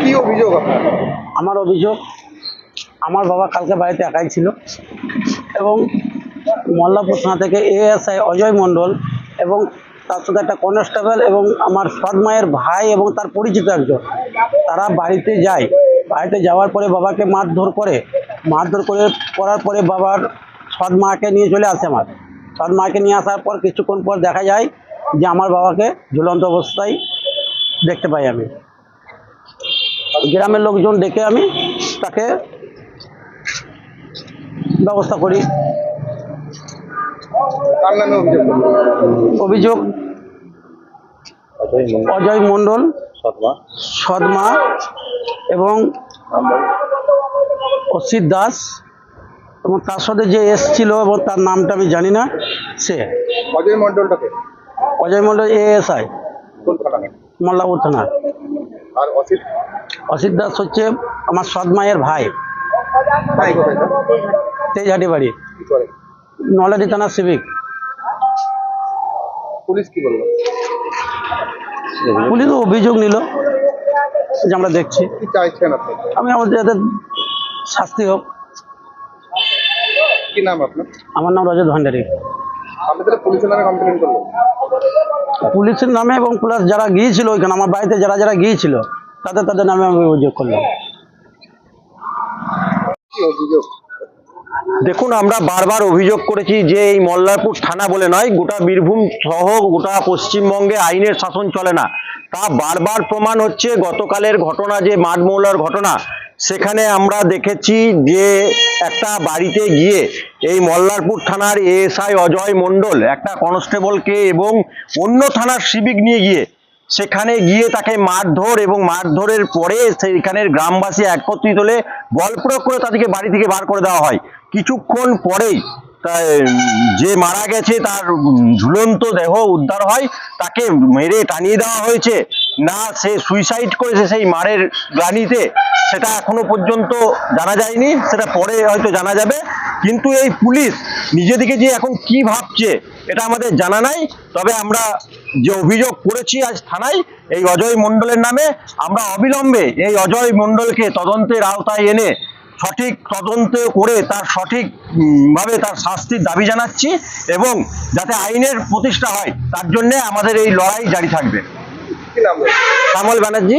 কি অভিযোগ আপনার? আমার অভিযোগ আমার বাবা কালকে বাড়িতে একাই ছিল এবং মল্লাপুর থানা থেকে এএসআই অজয় মণ্ডল এবং তার সাথে একটা কনস্টেবল এবং আমার সৎ মায়ের ভাই এবং তার পরিচিত একজন। তারা বাড়িতে যায়। বাড়িতে যাওয়ার পরে বাবাকে মারধর করে মারধর করে করার পরে বাবার সৎ মাকে নিয়ে চলে আসে আমার। সৎ মাকে নিয়ে আসার পর কিছুক্ষণ পর দেখা যায় যে আমার বাবাকে ঝুলন্ত অবস্থায় দেখতে পাই আমি। গ্রামের লোকজন ডেকে আমি তাকে ব্যবস্থা করি। কার নামে অভিযোগ? অভিযোগ অজয় মণ্ডল। সদমা এবং অসিত দাস এবং তার সাথে যে এসছিল এবং তার নামটা আমি জানি না সে। অজয় মন্ডলটাকে অজয় মণ্ডল এএসআই থানা মল্লাপুর থানার। আর অসিত? অসিত দাস হচ্ছে আমার সদমায়ের ভাই? তেজহাটি বাড়ি। নলাদি থানা সিভিক পুলিশ কি বলল? পুলিশ অভিযোগ নিল যে আমরা দেখছি। চাইছেন আপনি? আমি আমাদের যাতে শাস্তি হোক। কি নাম আপনার? আমার নাম রজত ভান্ডারী। আপনি তাহলে পুলিশের নামে কমপ্লেন করলেন? পুলিশের নামে এবং প্লাস যারা গিয়েছিল ওইখানে আমার বাড়িতে যারা যারা গিয়েছিল তাদের তাদের নামে আমি অভিযোগ করলাম। কি অভিযোগ? দেখুন, আমরা বারবার অভিযোগ করেছি যে এই মল্লারপুর থানা বলে নয়, গোটা বীরভূম সহ গোটা পশ্চিমবঙ্গে আইনের শাসন চলে না। তা বারবার প্রমাণ হচ্ছে, গতকালের ঘটনা যে মাঠমৌলার ঘটনা, সেখানে আমরা দেখেছি যে একটা বাড়িতে গিয়ে এই মল্লারপুর থানার এএসআই অজয় মণ্ডল, একটা কনস্টেবলকে এবং অন্য থানার সিভিক নিয়ে গিয়ে, সেখানে গিয়ে তাকে মারধর এবং মারধরের পরে সেইখানের গ্রামবাসী একত্রিত হলে বল প্রয়োগ করে তাদেরকে বাড়ি থেকে বার করে দেওয়া হয়। কিছুক্ষণ পরেই যে মারা গেছে তার ঝুলন্ত দেহ উদ্ধার হয়, তাকে মেরে টানিয়ে দেওয়া হয়েছে। না, সে সুইসাইড করেছে সেই মারের গ্লানিতে সেটা এখনও পর্যন্ত জানা যায়নি, সেটা পরে হয়তো জানা যাবে। কিন্তু এই পুলিশ নিজেদিকে যে এখন কি ভাবছে, এটা আমাদের জানা নাই। তবে আমরা যে অভিযোগ করেছি আজ থানায়, এই অজয় মণ্ডলের নামে, আমরা অবিলম্বে এই অজয় মণ্ডলকে তদন্তের আওতায় এনে সঠিক তদন্ত করে তার সঠিকভাবে ভাবে তার শাস্তির দাবি জানাচ্ছি এবং যাতে আইনের প্রতিষ্ঠা হয় তার জন্যে আমাদের এই লড়াই জারি থাকবে। কামল শ্যামল ব্যানার্জি।